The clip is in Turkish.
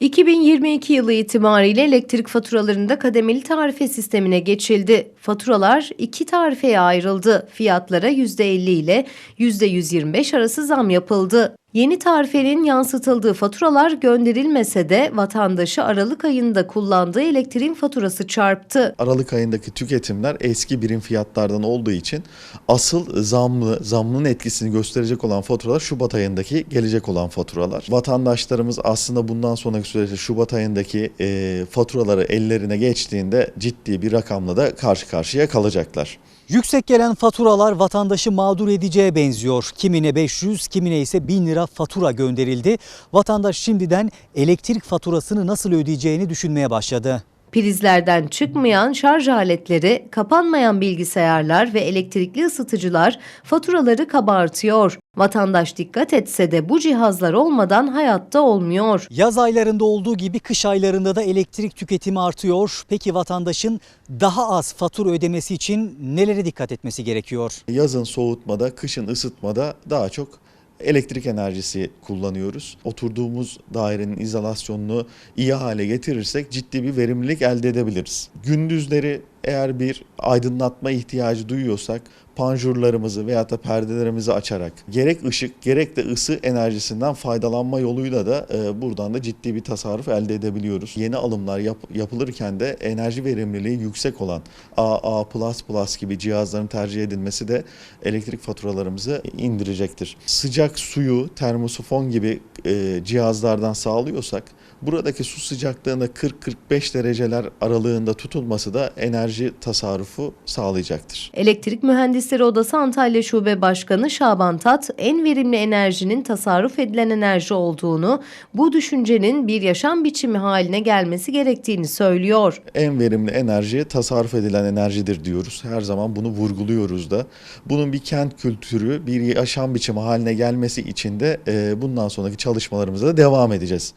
2022 yılı itibariyle elektrik faturalarında kademeli tarife sistemine geçildi. Faturalar iki tarifeye ayrıldı. Fiyatlara %50 ile %125 arası zam yapıldı. Yeni tarifenin yansıtıldığı faturalar gönderilmese de vatandaşı Aralık ayında kullandığı elektriğin faturası çarptı. Aralık ayındaki tüketimler eski birim fiyatlardan olduğu için asıl zamlı, zamlının etkisini gösterecek olan faturalar Şubat ayındaki gelecek olan faturalar. Vatandaşlarımız aslında bundan sonraki süreçte Şubat ayındaki e, faturaları ellerine geçtiğinde ciddi bir rakamla da karşı karşıya kalacaklar. Yüksek gelen faturalar vatandaşı mağdur edeceğe benziyor. Kimine 500, kimine ise 1000 lira fatura gönderildi. Vatandaş şimdiden elektrik faturasını nasıl ödeyeceğini düşünmeye başladı. Prizlerden çıkmayan şarj aletleri, kapanmayan bilgisayarlar ve elektrikli ısıtıcılar faturaları kabartıyor. Vatandaş dikkat etse de bu cihazlar olmadan hayatta olmuyor. Yaz aylarında olduğu gibi kış aylarında da elektrik tüketimi artıyor. Peki vatandaşın daha az fatura ödemesi için nelere dikkat etmesi gerekiyor? Yazın soğutmada, kışın ısıtmada daha çok elektrik enerjisi kullanıyoruz. Oturduğumuz dairenin izolasyonunu iyi hale getirirsek ciddi bir verimlilik elde edebiliriz. Gündüzleri eğer bir aydınlatma ihtiyacı duyuyorsak panjurlarımızı veya da perdelerimizi açarak gerek ışık gerek de ısı enerjisinden faydalanma yoluyla da e, buradan da ciddi bir tasarruf elde edebiliyoruz. Yeni alımlar yap- yapılırken de enerji verimliliği yüksek olan AA++ gibi cihazların tercih edilmesi de elektrik faturalarımızı indirecektir. Sıcak suyu termosifon gibi e, cihazlardan sağlıyorsak buradaki su sıcaklığında 40-45 dereceler aralığında tutulması da enerji tasarrufu sağlayacaktır. Elektrik Mühendisleri Odası Antalya Şube Başkanı Şaban Tat, en verimli enerjinin tasarruf edilen enerji olduğunu, bu düşüncenin bir yaşam biçimi haline gelmesi gerektiğini söylüyor. En verimli enerji tasarruf edilen enerjidir diyoruz. Her zaman bunu vurguluyoruz da. Bunun bir kent kültürü, bir yaşam biçimi haline gelmesi için de e, bundan sonraki çalışmalarımıza da devam edeceğiz.